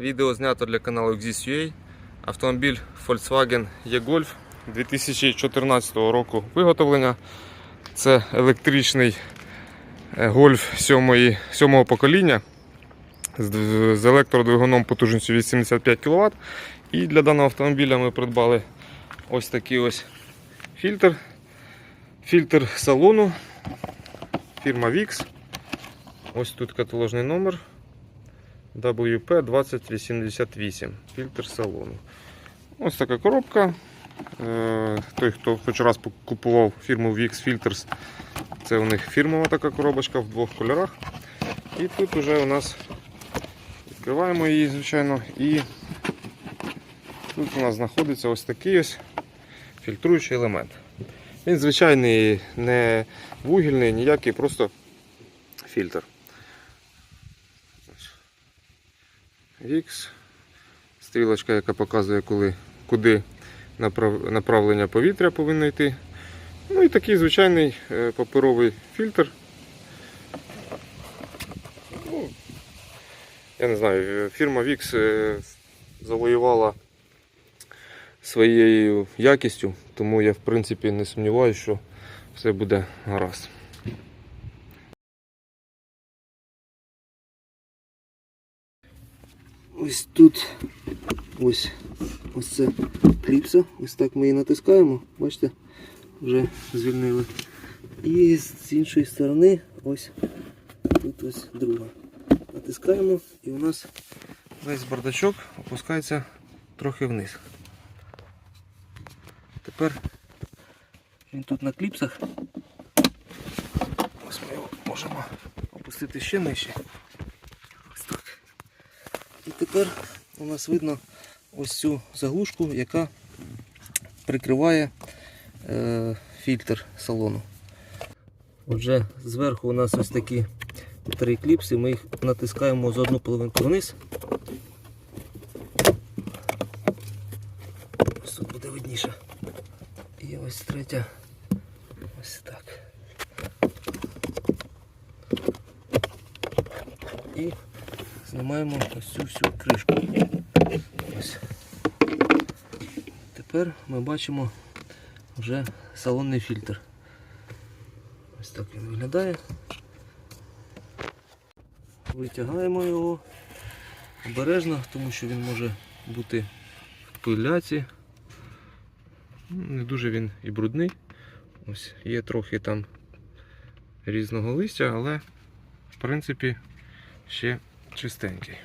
Відео знято для каналу Exis.ua. Автомобіль Volkswagen E-Golf 2014 року виготовлення. Це електричний Golf 7, 7 покоління з електродвигуном потужністю 85 кВт. І для даного автомобіля ми придбали ось такий ось фільтр. Фільтр салону. Фірма VIX. Ось тут каталожний номер WP2088. Фільтр салону. Ось така коробка. Е, Той, хто хоч раз купував фірму VX Filters, це у них фірмова така коробочка в двох кольорах. І тут вже у нас відкриваємо її, звичайно, і тут у нас знаходиться ось такий ось фільтруючий елемент. Він звичайний, не вугільний, ніякий, просто фільтр. Вікс. Стрілочка, яка показує, коли, куди направ- направлення повітря повинно йти. Ну і такий звичайний е, паперовий фільтр. Ну, я не знаю, е, фірма Vix е, завоювала своєю якістю, тому я в принципі не сумніваюся, що все буде гаразд. Ось тут ось ось це кліпса. Ось так ми її натискаємо. Бачите, вже звільнили. І з іншої сторони ось тут ось друга. Натискаємо і у нас Весь бардачок опускається трохи вниз. тепер він тут на кліпсах. Ось ми його можемо опустити ще нижче. Тепер у нас видно ось цю заглушку, яка прикриває е, фільтр салону. Отже, зверху у нас ось такі три кліпси, ми їх натискаємо з одну половинку вниз. Ось тут буде видніше. І ось третя. Ось так. І знімаємо ось цю всю кришку. Ось. Тепер ми бачимо вже салонний фільтр. Ось так він виглядає. Витягаємо його обережно, тому що він може бути в пиляці. Ну, Не дуже він і брудний. Ось є трохи там різного листя, але в принципі ще чистенький.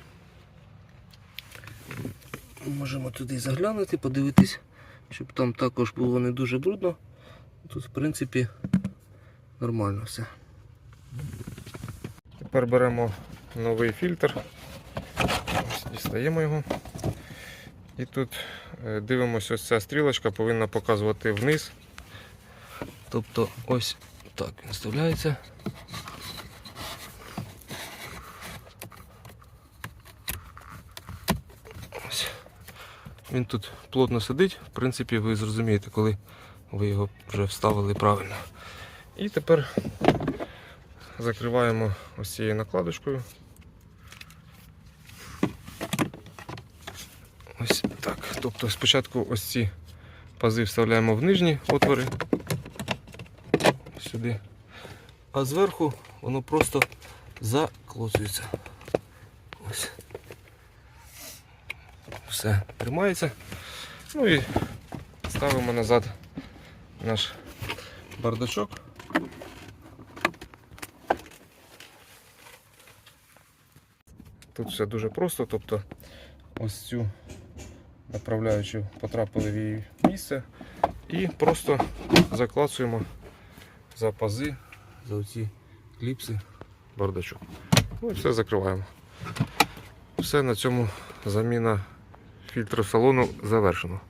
Можемо туди заглянути, подивитись, щоб там також було не дуже брудно. Тут в принципі нормально все. Тепер беремо новий фільтр, Ось дістаємо його. І тут е, дивимося, ось ця стрілочка повинна показувати вниз. Тобто ось так він вставляється. Він тут плотно сидить, в принципі, ви зрозумієте, коли ви його вже вставили правильно. І тепер закриваємо ось цією накладочкою. Ось так. Тобто спочатку ось ці пази вставляємо в нижні отвори. Сюди. А зверху воно просто заклоцується. Ось. Все тримається. Ну і ставимо назад наш бардачок. Тут все дуже просто, тобто ось цю направляючу потрапили в її місце і просто заклацуємо за пази, за оці кліпси бардачок. Ну і все закриваємо. Все на цьому заміна фільтру салону завершено.